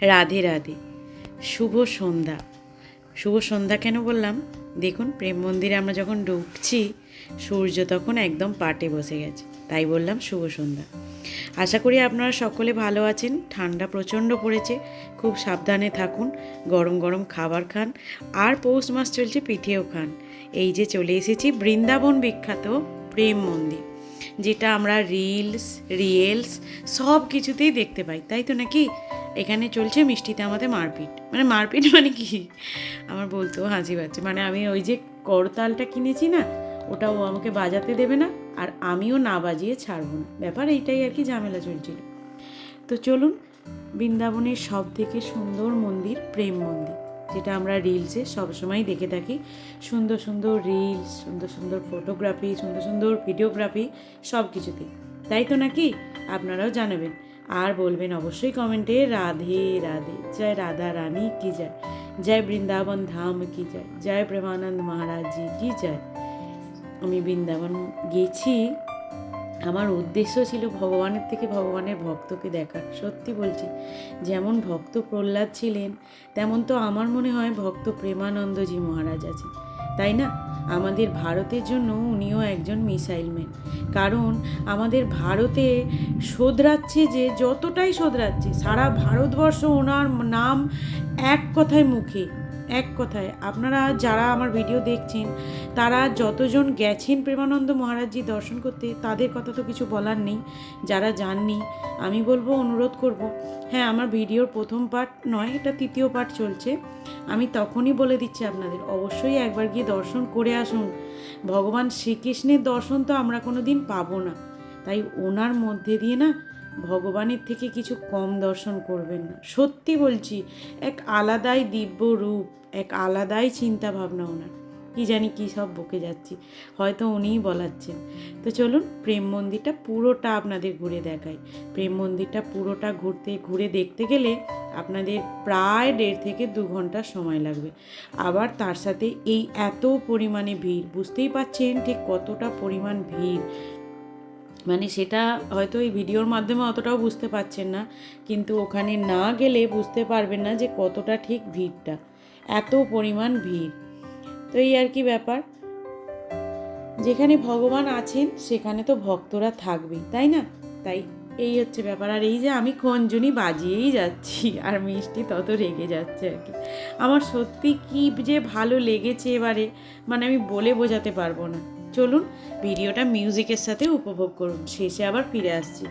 রাধে রাধে। শুভ সন্ধ্যা। শুভ সন্ধ্যা কেন বললাম? দেখুন, প্রেম মন্দিরে আমরা যখন ঢুকছি, সূর্য তখন একদম পাটে বসে গেছে। তাই বললাম শুভ সন্ধ্যা। আশা করি আপনারা সকলে ভালো আছেন। ঠান্ডা প্রচণ্ড পড়েছে। খুব সাবধানে থাকুন। গরম গরম খাবার খান। আর পৌষ মাস চলছে, পিঠেও খান। এই যে চলে এসেছি বৃন্দাবন বিখ্যাত প্রেম মন্দির। যেটা আমরা রিলস রিয়েলস সব কিছুতেই দেখতে পাই, তাই তো নাকি? এখানে চলছে মিষ্টিতে আমাদের মারপিট। মানে মারপিট মানে কি? আমার বলতেও হাসি পাচ্ছে। মানে আমি ওই যে করতালটা কিনেছি না, ওটা ও আমাকে বাজাতে দেবে না, আর আমিও না বাজিয়ে ছাড়বো না। ব্যাপার এইটাই আর কি, ঝামেলা চলছিল। তো চলুন, বৃন্দাবনের সব থেকে সুন্দর মন্দির প্রেম মন্দির। যেটা আমরা রিলসে সবসময় দেখে থাকি। সুন্দর সুন্দর রিলস সুন্দর সুন্দর ফটোগ্রাফি সুন্দর সুন্দর ভিডিওগ্রাফি সব কিছুতে তাই তো নাকি? আপনারাও জানাবেন। আর বলবেন অবশ্যই কমেন্টে রাধে রাধে, জয় রাধা রানী কি জয়? জয় বৃন্দাবন ধাম কি জয়? জয় প্রেমানন্দ মহারাজ জি কি জয়? আমি বৃন্দাবন গেছি। আমার উদ্দেশ্য ছিল ভগবানের থেকে ভগবানের ভক্তকে দেখার সত্যি বলছি। যেমন ভক্ত প্রহ্লাদ ছিলেন, তেমন তো আমার মনে হয় ভক্ত প্রেমানন্দজি মহারাজ আছেন। তাই না? আমাদের ভারতের জন্য উনিও একজন মিসাইল ম্যান। কারণ আমাদের ভারতে শোধরাচ্ছে যে, যতটাই শোধরাচ্ছে, সারা ভারতবর্ষ ওনার নাম এক কথায় মুখে। এক কথায়, আপনারা যারা আমার ভিডিও দেখছেন, তারা যতজন গেছেন প্রেমানন্দ মহারাজজি দর্শন করতে, তাদের কথা তো কিছু বলার নেই। যারা যাননি, আমি বলব, অনুরোধ করব হ্যাঁ আমার ভিডিওর প্রথম পার্ট নয়, এটা তৃতীয় পার্ট চলছে। আমি তখনই বলে দিচ্ছি আপনাদের, অবশ্যই একবার গিয়ে দর্শন করে আসুন। ভগবান শ্রীকৃষ্ণের দর্শন তো আমরা কোনো দিন পাবো না। তাই ওনার মধ্যে দিয়ে না ভগবানের থেকে কিছু কম দর্শন করবেন না। সত্যি বলছি, এক আলাদাই দিব্য রূপ, এক আলাদাই চিন্তা ভাবনা ওনার। কি জানি কী সব বকে যাচ্ছি, হয়তো উনিই বলাচ্ছেন। তো চলুন, প্রেম মন্দিরটা পুরোটা আপনাদের ঘুরে দেখাই। প্রেম মন্দিরটা পুরোটা ঘুরতে, ঘুরে দেখতে গেলে আপনাদের প্রায় দেড় থেকে দু ঘণ্টা সময় লাগবে। আবার তার সাথে এই এত পরিমাণে ভিড়, বুঝতেই পাচ্ছেন ঠিক কতটা পরিমাণ ভিড়। মানে সেটা হয়তো এই ভিডিওর মাধ্যমে অতটাও বুঝতে পারছেন না, কিন্তু ওখানে না গেলে বুঝতে পারবেন না যে কতটা ঠিক ভিড়টা, এত পরিমাণ ভিড়। তো এই আর কি ব্যাপার। যেখানে ভগবান আছেন, সেখানে তো ভক্তরা থাকবেই, তাই না? তাই এই হচ্ছে ব্যাপার। আর এই যে আমি খঞ্জনি বাজিয়েই যাচ্ছি, আর মিষ্টি তত রেগে যাচ্ছে আর কি। আমার সত্যি কি যে ভালো লেগেছে এবারে মানে আমি বলে বোঝাতে পারব না। চলুন ভিডিওটা মিউজিকের সাথে উপভোগ করুন। শেষে আবার ফিরে আসছি।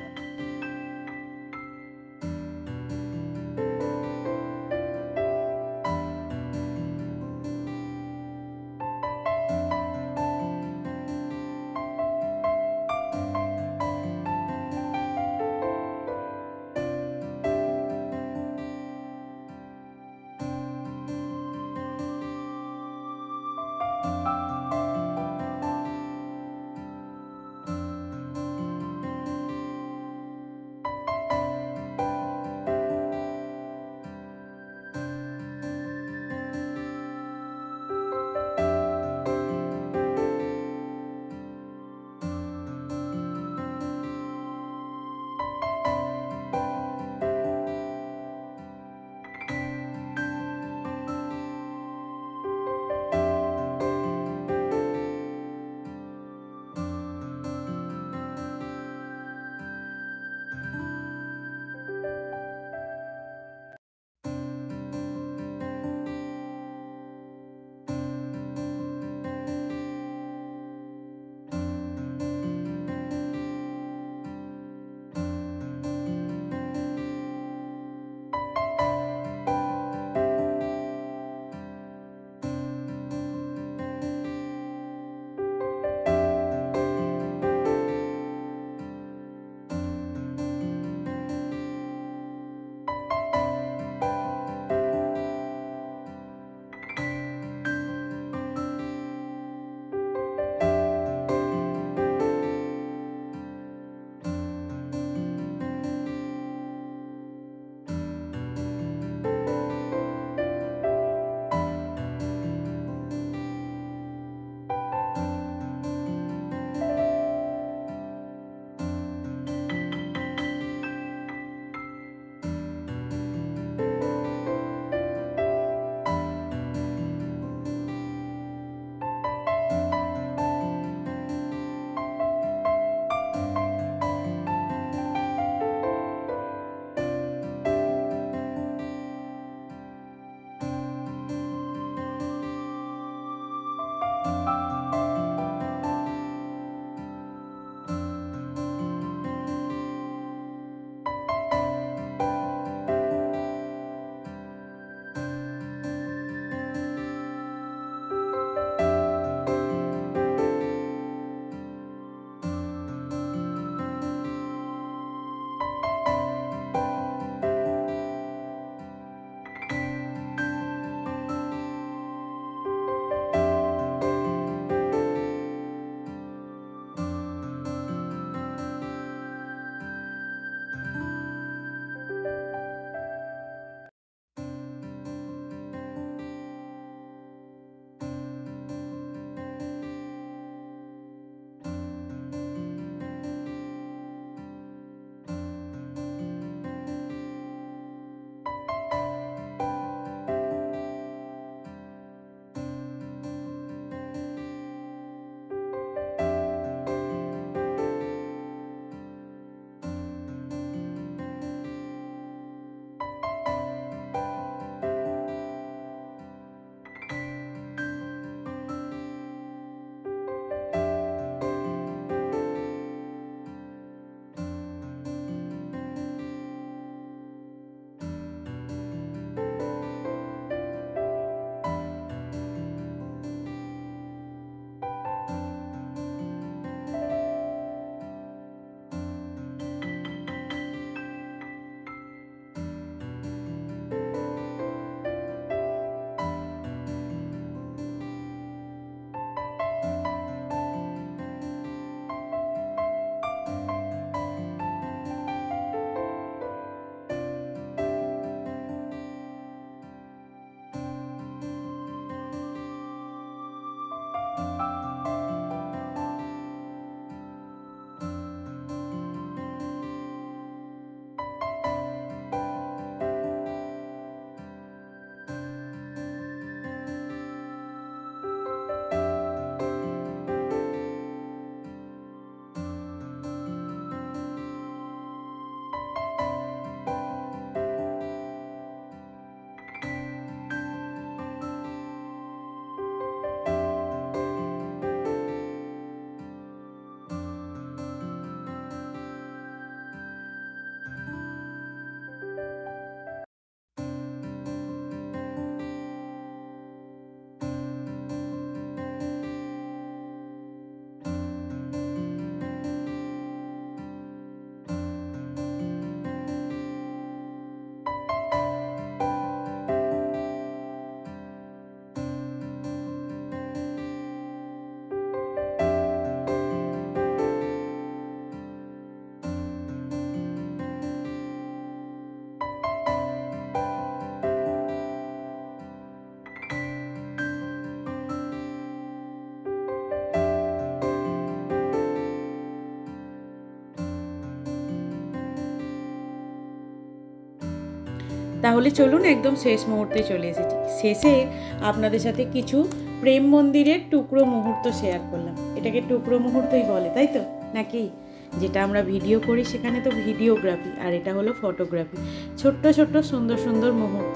তাহলে চলুন একদম শেষ মুহূর্তে চলে এসেছি। শেষে আপনাদের সাথে কিছু প্রেম মন্দিরের টুকরো মুহূর্ত শেয়ার করলাম। এটাকে টুকরো মুহূর্তই বলে, তাই তো? নাকি? যেটা আমরা ভিডিও করি সেখানে তো ভিডিওগ্রাফি আর এটা হলো ফটোগ্রাফি ছোট্ট ছোট্ট, সুন্দর সুন্দর মুহূর্ত,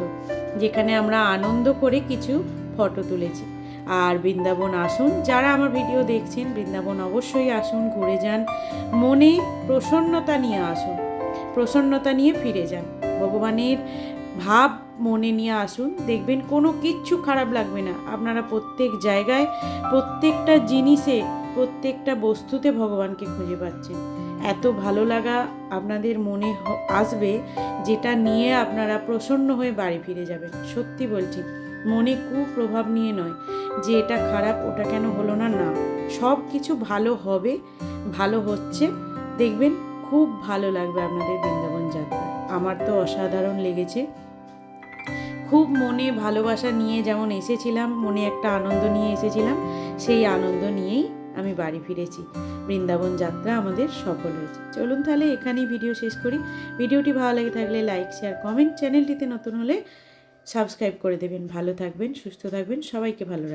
যেখানে আমরা আনন্দ করে কিছু ফটো তুলেছি। আর বৃন্দাবন আসুন, যারা আমার ভিডিও দেখছেন, বৃন্দাবন অবশ্যই আসুন, ঘুরে যান, মনে প্রসন্নতা নিয়ে আসুন। প্রসন্নতা নিয়ে ফিরে যান। ভগবানের ভাব মনে নিয়ে আসুন, দেখবেন কোনো কিচ্ছু খারাপ লাগবে না। আপনারা প্রত্যেক জায়গায়, প্রত্যেকটা জিনিসে, প্রত্যেকটা বস্তুতে ভগবানকে খুঁজে পাচ্ছেন। এত ভালো লাগা আপনাদের মনে আসবে, যেটা নিয়ে আপনারা প্রসন্ন হয়ে বাড়ি ফিরে যাবেন। সত্যি বলছি, মনে কুপ্রভাব নিয়ে নয় যে এটা খারাপ, ওটা কেন হলো না না। সব কিছু ভালো হবে, ভালো হচ্ছে। দেখবেন, খুব ভালো লাগবে আপনাদের বৃন্দাবন। আমার তো অসাধারণ লেগেছে। খুব মনে ভালোবাসা নিয়ে যেমন এসেছিলাম, মনে একটা আনন্দ নিয়ে এসেছিলাম, সেই আনন্দ নিয়েই আমি বাড়ি ফিরেছি। বৃন্দাবন যাত্রা আমাদের সফল হয়েছে। চলুন তাহলে এখানেই ভিডিও শেষ করি। ভিডিওটি ভালো লেগে থাকলে লাইক শেয়ার কমেন্ট চ্যানেলটিতে নতুন হলে সাবস্ক্রাইব করে দেবেন। ভালো থাকবেন, সুস্থ থাকবেন, সবাইকে ভালো